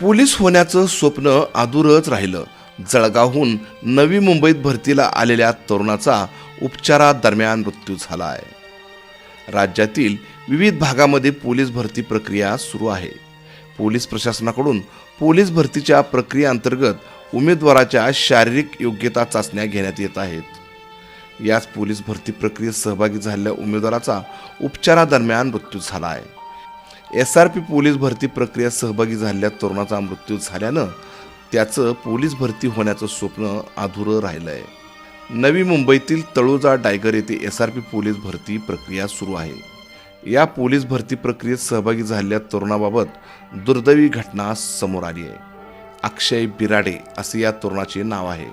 Police होण्याचं स्वप्न अधुरच राहिलं. जळगावहून नवी मुंबईत भरतीला आलेल्या तरुणाचा उपचारादरम्यान मृत्यू झाला आहे राज्यातील विविध भागामध्ये पोलीस भरती प्रक्रिया सुरू आहे. पोलीस प्रशासनाकडून पोलीस भरतीच्या प्रक्रियेअंतर्गत उमेदवाराच्या शारीरिक योग्यता चाचण्या घेण्यात येत आहेत. याच पोलीस भरती प्रक्रियेत सहभागी झालेल्या उमेदवाराचा उपचारादरम्यान मृत्यू झाला आहे एस आर पी पोलीस भरती प्रक्रिया सहभागी झालेल्या तरुणाचा मृत्यू झाल्यानं त्याचं पोलीस भरती होण्याचं स्वप्न अधुरं राहिलं आहे नवी मुंबईतील तळोजा डायगर येथे एस आर पी पोलीस भरती प्रक्रिया सुरू आहे. या पोलीस भरती प्रक्रियेत सहभागी झालेल्या तरुणाबाबत दुर्दैवी घटना समोर आली आहे. अक्षय बिराडे असे या तरुणाचे नाव आहे.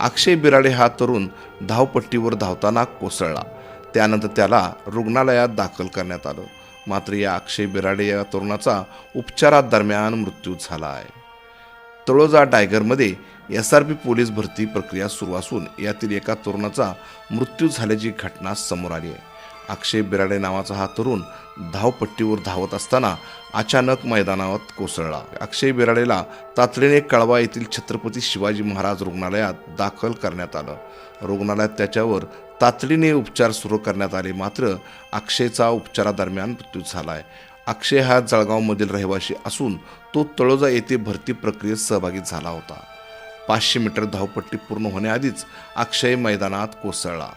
अक्षय बिराडे हा तरुण धावपट्टीवर धावताना कोसळला. त्यानंतर त्याला रुग्णालयात दाखल करण्यात आलं. मात्र या अक्षय बिराडे या तरुणाचा उपचारादरम्यान मृत्यू झाला आहे तळोजा टायगरमध्ये एस आर पी पोलीस भरती प्रक्रिया सुरू असून यातील एका तरुणाचा मृत्यू झाल्याची घटना समोर आली आहे. अक्षय बिराडे नावाचा हा तरुण धावपट्टीवर धावत असताना अचानक मैदानात कोसळला. अक्षय बिराडेला तातडीने कळवा येथील छत्रपती शिवाजी महाराज रुग्णालयात दाखल करण्यात आलं. रुग्णालयात त्याच्यावर तातडीने उपचार सुरू करण्यात आले. मात्र अक्षयचा उपचारादरम्यान मृत्यू झाला आहे अक्षय हा जळगावमधील रहिवासी असून तो तळोजा येथे भरती प्रक्रियेत सहभागी झाला होता. पाचशे मीटर धावपट्टी पूर्ण होण्याआधीच अक्षय मैदानात कोसळला.